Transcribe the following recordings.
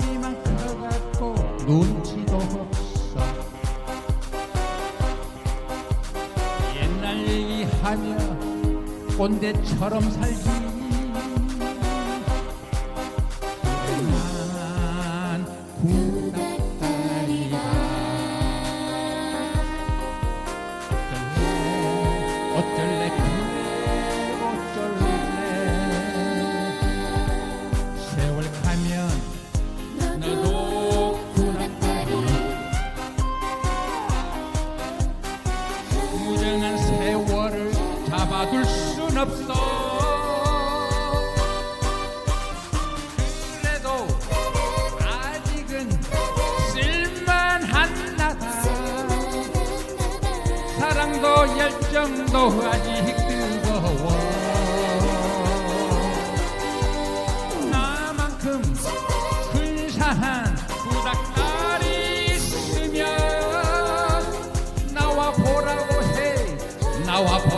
소리만 흘러갔고 눈치도 없어. 옛날 얘기하며 꼰대처럼 살지 잡아둘 순 없어. 그래도 아직은 쓸만한 나다. 사랑도 열정도 아직 뜨거워. 나만큼 근사한 나와 보라고 해. 나와 보라 그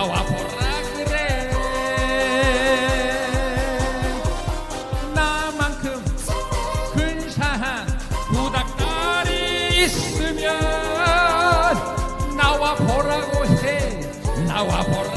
나와 보라. 그래. 나만큼 근사한 구닥다리 있으면 나와 보라고 해. 나와 보라